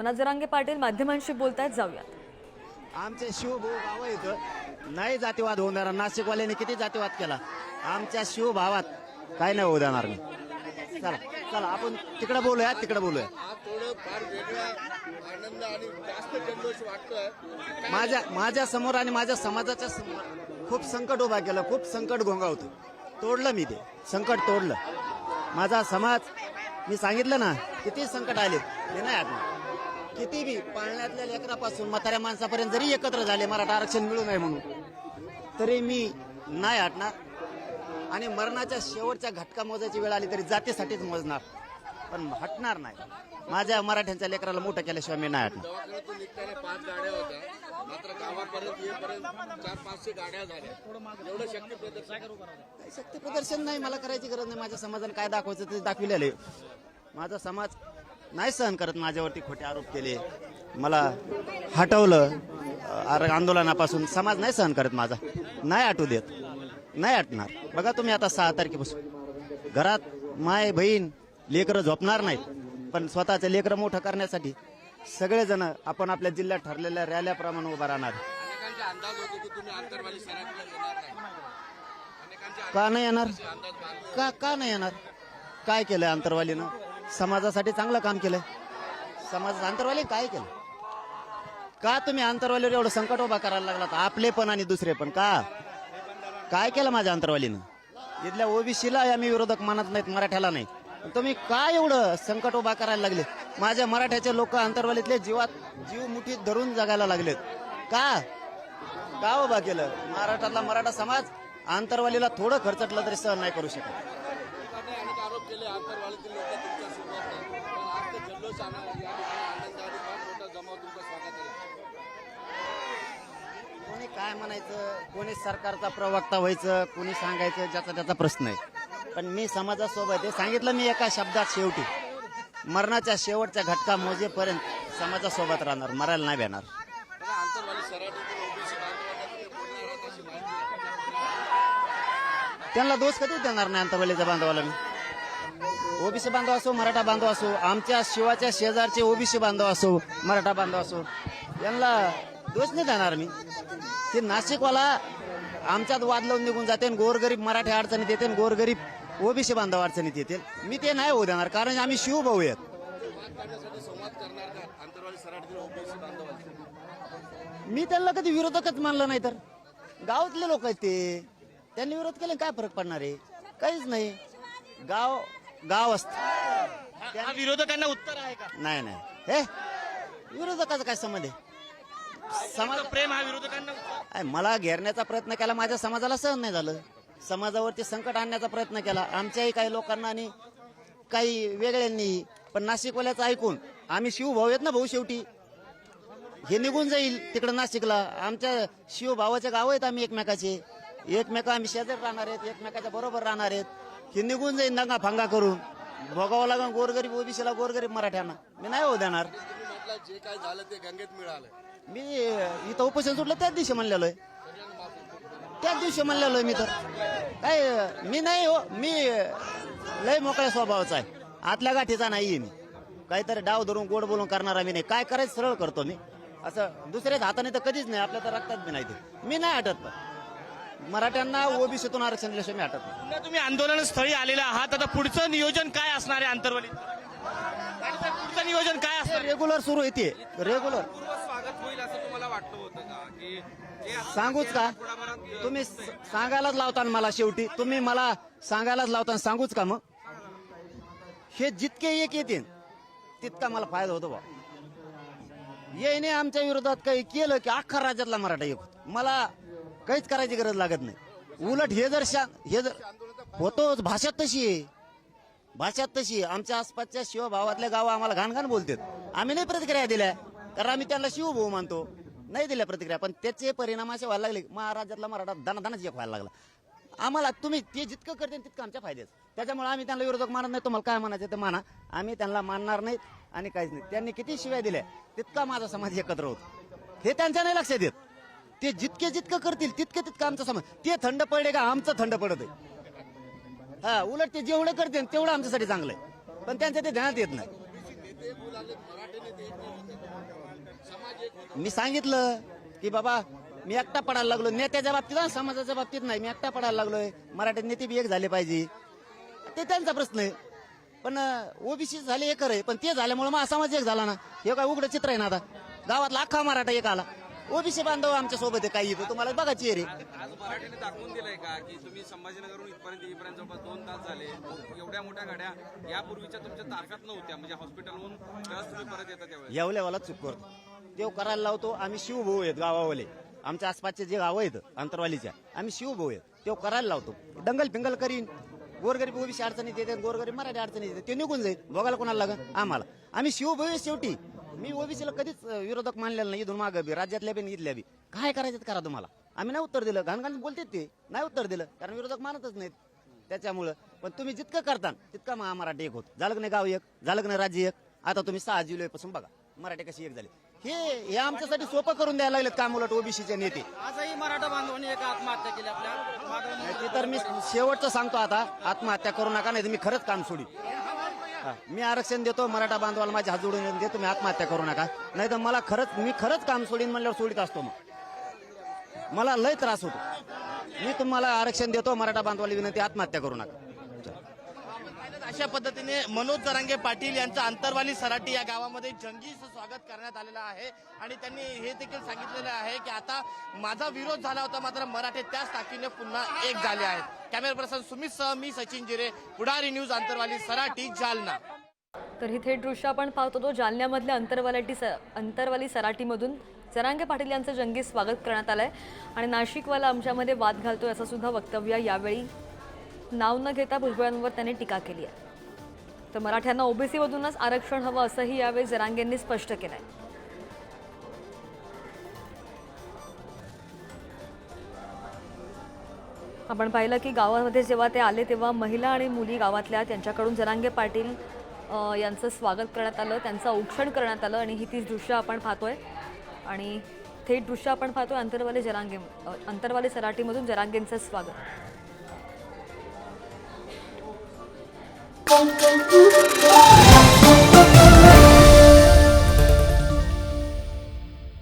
मनोज जरांगे पाटील माध्यमांशी बोलतायत जाऊयात. आमचे शिवभाऊ भाव इथं नाही जातीवाद होऊन देणार नाशिकवाल्यांनी किती जातीवाद केला? आमच्या शिवभावात काय नाही होऊ देणार मी. चला चला आपण तिकडे बोलूया तिकडे बोलूया. थोडं फार वेगळा आनंद आणि जास्त जल्लोष वाटतोय. माझ्या माझ्यासमोर आणि माझ्या समाजाच्या समोर खूप संकट उभा केलं खूप संकट घोंगावतं. तोडलं मी ते संकट तोडलं. माझा समाज मी सांगितलं ना किती संकट आले ते नाही आठवण किती बी पाळण्यातल्या लेकरापासून म्हाताऱ्या माणसापर्यंत जरी एकत्र झाले मराठा आरक्षण मिळू नये म्हणून तरी मी नाही हटणार. आणि मरणाच्या शेवटच्या घटका मोजायची वेळ आली तरी जातीसाठीच मोजणार. पण हटणार नाही. माझ्या मराठ्यांच्या लेकराला मोठं केल्याशिवाय मी नाही हटणार. शक्ती प्रदर्शन शक्ती प्रदर्शन नाही मला करायची गरज नाही. माझ्या समाजाने काय दाखवायचं ते दाखविलेलं आहे. माझा समाज नाही सहन करत माझ्यावरती खोटे आरोप केले. मला हटवलं अ, आंदोलनापासून समाज नाही सहन करत माझा. नाही आटू देत. नाही आटणार. बघा तुम्ही आता सहा तारखेपासून. घरात माय बहीण लेकरं झोपणार नाहीत पण स्वतःचं लेकरं मोठं करण्यासाठी सगळेजण आपण आपल्या जिल्ह्यात ठरलेल्या रॅल्याप्रमाणे उभा राहणार. अनेकांचे अंदाज होते की तुम्ही आंतरवाली सराटीला येणार नाही. अनेकांचे का नाही येणार? का का नाही येणार? काय केलंय अंतरवालीनं समाजासाठी चांगलं काम केलंय. समाज अंतरवाली काय केलं? का तुम्ही आंतरवालीवर एवढं संकट उभा करायला लागलात? आपले पण आणि दुसरे पण. का? काय केलं माझ्या आंतरवालीनं? इथल्या ओबीसीला आम्ही विरोधक मानत नाहीत मराठ्याला नाही. तुम्ही काय एवढं संकट उभा करायला लागले? माझ्या मराठ्याचे लोक आंतरवालीतले जीवात जीव मुठीत धरून जगायला लागलेत. का? का उभा केलं? महाराष्ट्रातला मराठा समाज आंतरवालीला थोडं खर्चटलं तरी सहन नाही करू शकत लोकांनी अनेक आरोप केले आंतरवालीतील लोक तुमच्यासोबत नाही पण दिवस ते या ठिकाणी आनंद फार मोठा जमाव तुमचं स्वागत आहे कोणी काय म्हणायचं? कोणी सरकारचा प्रवक्ता व्हायचं? कोणी सांगायचं? ज्याचा त्याचा प्रश्न आहे. पण मी समाजासोबत आहे. सांगितलं मी एका शब्दात शेवटी. मरणाच्या शेवटच्या घटका मोजेपर्यंत समाजासोबत राहणार. मरायला नाही भेणार त्यांना दोष कधी देणार नाही अंतरवालीच्या बांधवाला मी? ओबीसी बांधव असो मराठा बांधव असो आमच्या शिवाच्या शेजारचे ओबीसी बांधव असो मराठा बांधव असो यांना दोष नाही देणार मी. ते नाशिकवाला आमच्यात वाद लावून निघून जाते आणि गोरगरीब मराठी अडचणीत येते आणि गोरगरीब ओबीसी बांधव अडचणीत येतील मी ते नाही होऊ देणार कारण आम्ही शिवभाऊ आहेत. मी त्यांना कधी विरोधकच मानलं नाही तर. गावातले लोक आहेत ते. त्यांनी विरोध केले काय फरक पडणार आहे? काहीच नाही. गाव गाव असत. हा विरोधकांना उत्तर आहे का? नाही नाही. हे? विरोधकाचा काय संबंध आहे? समाज प्रेम हा विरोधकांना उत्तर. मला घेरण्याचा प्रयत्न केला माझ्या समाजाला सहन नाही झालं. समाजावरती संकट आणण्याचा प्रयत्न केला. आमच्याही काही लोकांना आणि काही वेगळ्यांनी पण नाशिकवाल्याचं ऐकून आम्ही शिवभाऊ आहेत ना भाऊ शेवटी? हे निघून जाईल तिकडं नाशिकला. आमच्या शिवभावाचे गाव आहेत आम्ही एकमेकाचे. एकमेक आम्ही शेजारी राहणार आहेत एकमेकाच्या बरोबर राहणार आहेत. हे निघून जाईल दंगा फंगा करून. भोगावं लागून गोरगरीब ओबीसीला गोरगरीब मराठ्यांना. मी नाही होऊ देणार. म्हटलं जे काय झालं ते गंगेत मिळालं मी इथं उपोषण सुटलं त्याच दिवशी म्हणलेलो आहे. त्याच दिवशी म्हणलेलो आहे मी तर. काय मी नाही हो मी लय मोकळ्या स्वभावाचा आहे. आतल्या गाठीचा नाहीये मी. काहीतरी डाव धरून गोड बोलून करणारा मी नाही. काय करायचं सरळ करतो मी. असं दुसऱ्याच हाताने तर कधीच नाही. आपल्या तर रक्तात बी नाही ते. मी नाही आटत पण मराठ्यांना ओबीसीतून आरक्षण दिल्याशिवाय मी हटत नाही. पुन्हा तुम्ही आंदोलन स्थळी आलेला आहात. आता पुढचं नियोजन काय असणार आहे आंतरवलीत? आणि पुढचं नियोजन काय असणार आहे? रेग्युलर सुरू येते रेग्युलर स्वागत होईल असं तुम्हाला वाटतं होतं का? की सांगूच का? तुम्ही स- सांगायलाच लावता ना मला शेवटी. तुम्ही मला सांगायलाच लावता सांगूच का मग? हे जितके एक येतील तितका मला फायदा होतो बा येईने आमच्या विरोधात काही केलं की अख्खा राज्यातला मराठा एक होतो. मला काहीच करायची गरज लागत नाही. उलट हे जर शा हे जर होतोच भाषा तशी आहे. तशी आहे. आमच्या आसपासच्या शिवभावातल्या गावं आम्हाला घाण घाण बोलतात. आम्ही नाही प्रतिक्रिया दिल्या कारण आम्ही त्यांना शिवभाऊ मानतो. नाही दिल्या प्रतिक्रिया पण त्याचे परिणाम असे व्हायला लागले. महाराजातला मराठा दनादनाच एक व्हायला लागला. आम्हाला तुम्ही ते जितकं करते तितकं आमच्या फायद्याच त्याच्यामुळे आम्ही त्यांना विरोधक मानत नाही. तुम्हाला काय म्हणायचं ते माना. आम्ही त्यांना मानणार नाहीत आणि काहीच नाही. त्यांनी किती शिव्या दिल्या तितका माझा समाज एकत्र होतो. हे त्यांच्या नाही लक्षात येत ते जितके जितकं करतील तितके तितकं आमचं समाज ते थंड पडले का आमचं थंड पडत आहे हा उलट ते जेवढं करते तेवढं आमच्यासाठी चांगलं आहे पण त्यांच्या ते ध्यानात येत नाही. मी सांगितलं की बाबा मी एकटा पडायला लागलो नेत्याच्या बाबतीत समाजाच्या बाबतीत नाही. मी एकटा पडायला लागलोय. मराठी नेते बी एक झाले पाहिजे. ते त्यांचा प्रश्न आहे. पण ओबीसी झाले एक आहे. पण ते झाल्यामुळे मग समाज एक झाला ना. हे काय उघडं चित्र आहे ना आता? गावातला अख्खा मराठा एक आला. ओबीसी बांधव आमच्यासोबत आहे काही इथं. तुम्हाला बघायची रे आज मराठीने दाखवून दिलंय का की तुम्ही संभाजीनगरहून इथपर्यंत येईपर्यंत जवळपास दोन तास झाले. एवढ्या मोठ्या गाड्या यापूर्वीच्या तुमच्या ताफ्यात नव्हत्या. म्हणजे हॉस्पिटलहून तुम्ही परत येता त्यावेळेस. येवल्यावाला चूक करतो. तेव करायला लावतो आम्ही शिवभाऊ आहेत गावावाले. आमच्या आसपासचे जे गाव आहेत अंतरवालीच्या आम्ही शिवभाऊ आहेत. तेव करायला लावतो. दंगल फिंगल करीन. गोरगरीब ओबीसी अडचणीत येते गोरगरीब मराठी अडचणीत येते. ते निघून जाईल. बघायला कोणाला लागेल आम्हाला. आम्ही शिवभाऊ आहे शेवटी. मी ओबीसीला कधीच अं, विरोधक मानलेला नाही इथून मागं बी राज्यातल्या बी आणि इथल्या बी. काय करायचं ते करा तुम्हाला? आम्ही नाही उत्तर दिलं. घाण घाण बोलतेत ते. नाही उत्तर दिलं. कारण विरोधक मानतच नाहीत त्याच्यामुळं. पण तुम्ही जितकं करता तितका महा मराठी एक होत. झालं का नाही गाव एक? झालं का नाही राज्य एक? आता तुम्ही सहा जुलैपासून बघा. मराठी कशी एक झाली. हे हे आमच्यासाठी सोपं करून द्यायला लागलेत काम उलट ओबीसीचे नेते. आजही मराठा बांधवांनी एक आत्महत्या केली आपल्या. माधवने ते तर मी शेवटचं सांगतो आता. आत्महत्या करू नका नाही तर मी खरंच काम सोडी मी आरक्षण देतो मराठा बांधवाला माझ्या हात जोडून देतो तुम्ही आत्महत्या करू नका. नाही तर मला खरंच मी खरंच काम सोडीन म्हणल्यावर सोडित असतो मग. मला लय त्रास होतो. मी तुम्हाला आरक्षण देतो मराठा बांधवाला विनंती आत्महत्या करू नका. अशा पद्धतीने मनोज जरांगे पाटील यांचं अंतरवाली सराटी या गावामध्ये जंगीचं स्वागत करण्यात आलेलं आहे. आणि त्यांनी हे देखील सांगितलेलं आहे की आता माझा विरोध झाला होता मात्र मराठे त्याच ताकीने पुन्हा एक झाले आहेत. कॅमेरा पर्सन सुमित सह मी सचिन जिरे पुढारी न्यूज अंतरवाली सराटी जालना. तर ही थेट दृश्य आपण पाहतो तो जालन्यामधल्या अंतरवालाटी स अंतरवाली सराटीमधून जरांगे पाटील यांचं जंगी स्वागत करण्यात आलं आहे आणि नाशिकवाला आमच्यामध्ये वाद घालतो असं सुद्धा वक्तव्य यावेळी नाव न घेता भुजबळांवर त्यांनी टीका केली आहे. तर मराठ्यांना ओबीसीमधूनच आरक्षण हवं असंही यावेळी जरांगेंनी स्पष्ट केलं आहे आपण पाहिलं की गावामध्ये जेव्हा ते आले तेव्हा महिला आणि मुली गावातल्या त्यांच्याकडून जरांगे पाटील यांचं स्वागत करण्यात आलं त्यांचं औक्षण करण्यात आलं आणि ही तीच दृश्य आपण पाहतोय. आणि थेट दृश्य आपण पाहतोय अंतरवाले जरांगे अंतरवाले सराटीमधून जरांगेंचं स्वागत. Thank you.